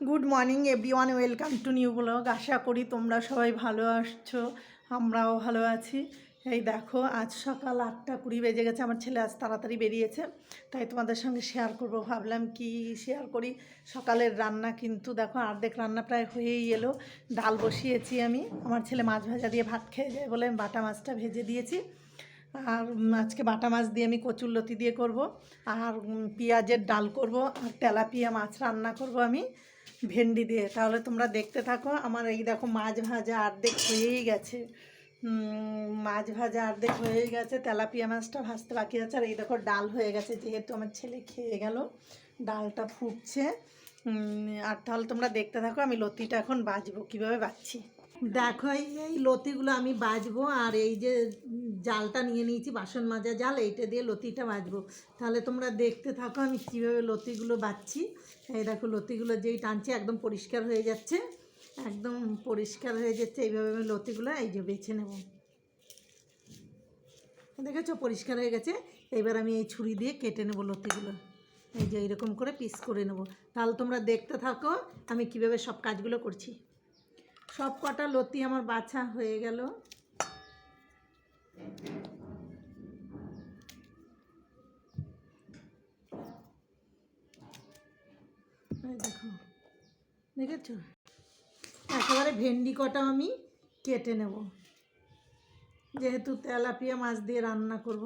Good morning everyone welcome to new blog আশা করি তোমরা সবাই ভালো আসছো আমরাও ভালো আছি। এই দেখো, আজ সকাল আটটা কুড়ি বেজে গেছে। আমার ছেলে আজ তাড়াতাড়ি বেরিয়েছে, তাই তোমাদের সঙ্গে শেয়ার করব। ভাবলাম কি শেয়ার করি? সকালের রান্না কিন্তু দেখো, অর্ধেক রান্না প্রায় হয়েই এলো। ডাল বসিয়েছি আমি। আমার ছেলে মাছ ভাজা দিয়ে ভাত খেয়ে যায় বলে বাটা মাছটা ভেজে দিয়েছি। আর আজকে বাটা মাছ দিয়ে আমি কচুরলতি দিয়ে করব। আর পেঁয়াজের ডাল করব। আর তেলাপিয়া মাছ রান্না করব আমি। ভেন্ডি দিয়ে। তাহলে তোমরা দেখতে থাকো, আমার এই দেখো মাছ ভাজা অর্ধেক হয়েই গেছে। মাছ ভাজা অর্ধেক হয়েই গেছে, তেলাপিয়া মাছটা ভাজতে বাকি আছে, আর এই দেখো ডাল হয়ে গেছে, যেহেতু আমার ছেলে খেয়ে গেল, ডালটা ফুটছে। আর তাহলে তোমরা দেখতে থাকো, আমি লতিটা এখন বাজবো, কীভাবে বাজছি। দেখো, এই- এই লতিগুলো আমি বাজবো আর এই যে জালটা নিয়ে নিয়েছি, বাসন মাজা জাল, এইটা দিয়ে লতিটা বাজবো। তাহলে তোমরা দেখতে থাকো আমি কীভাবে লতিগুলো বাজছি এই দেখো, লতিগুলো যেই টানছি একদম পরিষ্কার হয়ে যাচ্ছে, একদম পরিষ্কার হয়ে যাচ্ছে, এইভাবে আমি লতিগুলো এই যে বেছে নেব। দেখেছ, পরিষ্কার হয়ে গেছে, এবার আমি এই ছুরি দিয়ে কেটে নেব লতিগুলো। এই যে এইরকম করে পিস করে নেব। তাহলে তোমরা দেখতে থাকো আমি কীভাবে সব কাজগুলো করছি। সব কটা লতি আমার বাছা হয়ে গেল। দেখো, দেখেছ? একেবারে ভেন্ডি কটা আমি কেটে নেব। যেহেতু তেলাপিয়া মাছ দিয়ে রান্না করব,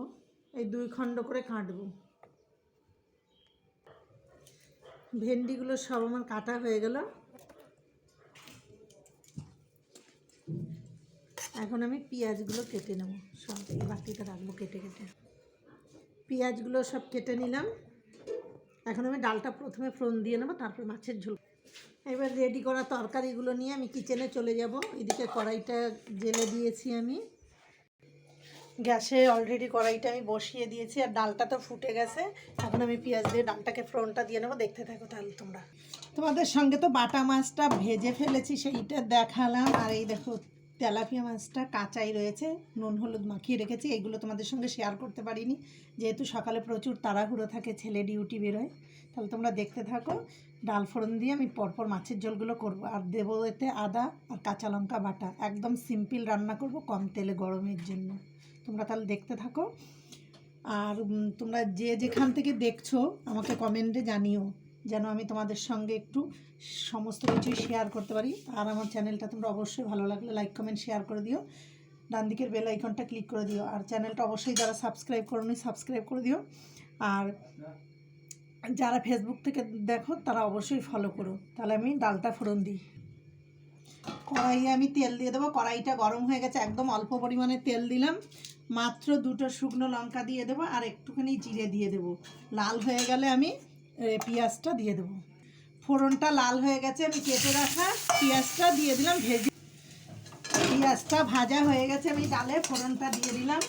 এই দুই খণ্ড করে কাটবো। ভেন্ডিগুলো সব আমার কাটা হয়ে গেল। এখন আমি পেঁয়াজগুলো কেটে নেব। সব এই বাটিতে রাখব কেটে কেটে। পেঁয়াজগুলো সব কেটে নিলাম। এখন আমি ডালটা প্রথমে ফোড়ন দিয়ে নেব, তারপর মাছের ঝোল। এবার রেডি করা তরকারিগুলো নিয়ে আমি কিচেনে চলে যাব। এদিকে কড়াইটা জেলে দিয়েছি আমি। গ্যাসে অলরেডি কড়াইটা আমি বসিয়ে দিয়েছি আর ডালটা তো ফুটে গেছে। এখন আমি পেঁয়াজ দিয়ে ডালটাকে ফোড়নটা দিয়ে নেব। দেখতে থাকো তাহলে তোমরা। তোমাদের সঙ্গে তো বাটা মাছটা ভেজে ফেলেছি, সেইটা দেখালাম। আর এই দেখো তেলাপিয়া মাছটা কাঁচাই রয়েছে, নুন, হলুদ মাখিয়ে রেখেছি, এগুলো তোমাদের সঙ্গে শেয়ার করতে পারিনি। যেহেতু সকালে প্রচুর তাড়াহুড়ো থাকে, ছেলে ডিউটি বেরোয়, তাহলে তোমরা দেখতে থাকো। ডাল ফোড়ন দিয়ে আমি পরপর মাছের ঝোলগুলো করব। আর দেবো এতে আদা আর কাঁচা লঙ্কা বাটা। একদম সিম্পল রান্না করব কম তেলে গরমের জন্য। তোমরা তাহলে দেখতে থাকো। আর তোমরা যে যেখান থেকে দেখছ, আমাকে কমেন্টে জানিও। যেন আমি তোমাদের সঙ্গে একটু সমস্ত কিছুই শেয়ার করতে পারি। আর আমার চ্যানেলটা তোমরা অবশ্যই ভালো লাগলে লাইক কমেন্ট শেয়ার করে দিও। ডান দিকের বেল আইকনটা ক্লিক করে দিও। আর চ্যানেলটা অবশ্যই যারা সাবস্ক্রাইব করোনি সাবস্ক্রাইব করে দিও। আর যারা ফেসবুক থেকে দেখো, তারা অবশ্যই ফলো করো। তাহলে আমি ডালটা ফোড়ন দিই। কড়াইয়ে আমি তেল দিয়ে দেবো। কড়াইটা গরম হয়ে গেছে, একদম অল্প পরিমাণে তেল দিলাম। মাত্র দুটো শুকনো লঙ্কা দিয়ে দেবো, আর একটুখানি জিরে দিয়ে দেবো। লাল হয়ে গেলে আমি পেঁয়াজটা দিয়ে দেবো। ফোড়নটা লাল হয়ে গেছে, আমি কেটে রাখা পেঁয়াজটা দিয়ে দিলাম, ভেজে। পেঁয়াজটা ভাজা হয়ে গেছে, আমি ডালে ফোড়নটা দিয়ে দিলাম।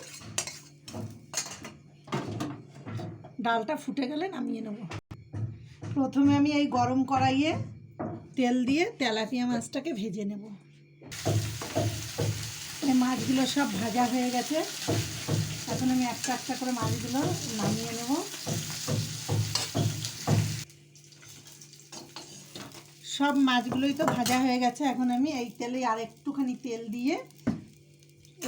ডালটা ফুটে গেলে নামিয়ে নেব। প্রথমে আমি এই গরম কড়াইয়ে তেল দিয়ে তেলাপিয়া মাছটাকে ভেজে নেব। মাছগুলো সব ভাজা হয়ে গেছে। এখন আমি একটা একটা করে মাছগুলো নামিয়ে নেব। সব মাছগুলোই তো ভাজা হয়ে গেছে। এখন আমি এই তেলে আর একটুখানি তেল দিয়ে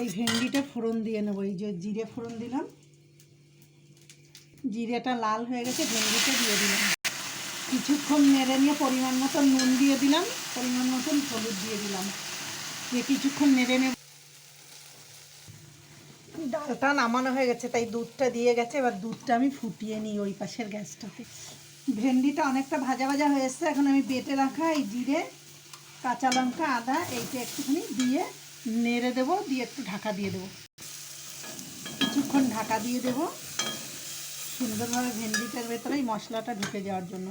এই ভেন্ডিটা ফোড়ন দিয়ে নেব। এই যে জিরে ফোড়ন দিলাম। জিরেটা লাল হয়ে গেছে, ভেন্ডিটা দিয়ে দিলাম। কিছুক্ষণ নেড়ে নিয়ে পরিমাণ মতন নুন দিয়ে দিলাম, পরিমাণ মতন হলুদ দিয়ে দিলাম। দিয়ে কিছুক্ষণ নেড়ে নেব। ডালটা নামানো হয়ে গেছে, তাই দুধটা দিয়ে গেছে। এবার দুধটা আমি ফুটিয়ে নিই ওই পাশের গ্যাসটাতে। ভেন্ডিটা অনেকটা ভাজা ভাজা হয়ে এসছে। এখন আমি বেটে রাখা এই জিরে, কাঁচা লঙ্কা, আদা, এইটা একটুখানি দিয়ে নেড়ে দেবো, দিয়ে একটু ঢাকা দিয়ে দেবো। কিছুক্ষণ ঢাকা দিয়ে দেবো সুন্দরভাবে ভেন্ডিটার ভেতরে এই মশলাটা ঢুকে যাওয়ার জন্য।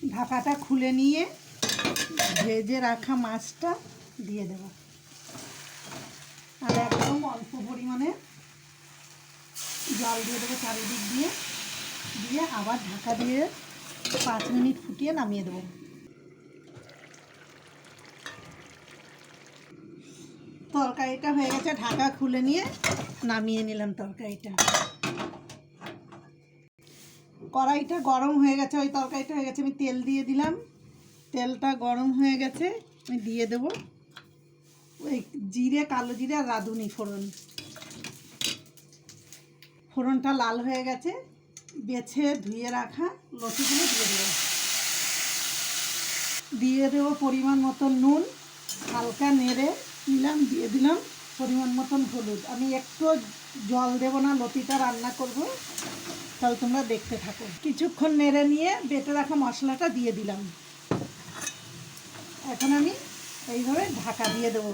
ঢাকাটা খুলে নিয়ে ভেজে রাখা মাছটা দিয়ে দেব। আর একদম অল্প পরিমাণে জল দিয়ে দেবো চারিদিক দিয়ে। দিয়ে আবার ঢাকা দিয়ে পাঁচ মিনিট ফুটিয়ে নামিয়ে দেবো। তরকারিটা হয়ে গেছে, ঢাকা খুলে নিয়ে নামিয়ে নিলাম তরকারিটা। কড়াইটা গরম হয়ে গেছে, ওই তরকারিটা হয়ে গেছে, আমি তেল দিয়ে দিলাম। তেলটা গরম হয়ে গেছে, আমি দিয়ে দেব ওই জিরে, কালো জিরে আর রাঁধুনি ফোড়ন। ফোড়নটা লাল হয়ে গেছে বেছে ধুয়ে রাখা লতিগুলো দিয়ে দেবো। দিয়ে দেবো পরিমাণ মতো নুন, হালকা নেড়ে নিলাম, দিয়ে দিলাম পরিমাণ মতন হলুদ। আমি একটু জল দেবো না, লতিটা রান্না করব, তাহলে তোমরা দেখতে থাকো। কিছুক্ষণ নেড়ে নিয়ে বেটে রাখা মশলাটা দিয়ে দিলাম। এখন আমি এইভাবে ঢাকা দিয়ে দেবো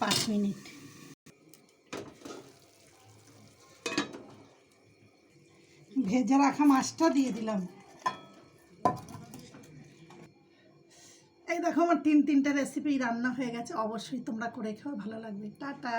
পাঁচ মিনিট। ভেজে রাখা মাছটা দিয়ে দিলাম। এই দেখো আমার তিন তিনটে রেসিপি রান্না হয়ে গেছে। অবশ্যই তোমরা করে খাও, ভালো লাগবে। টাটা।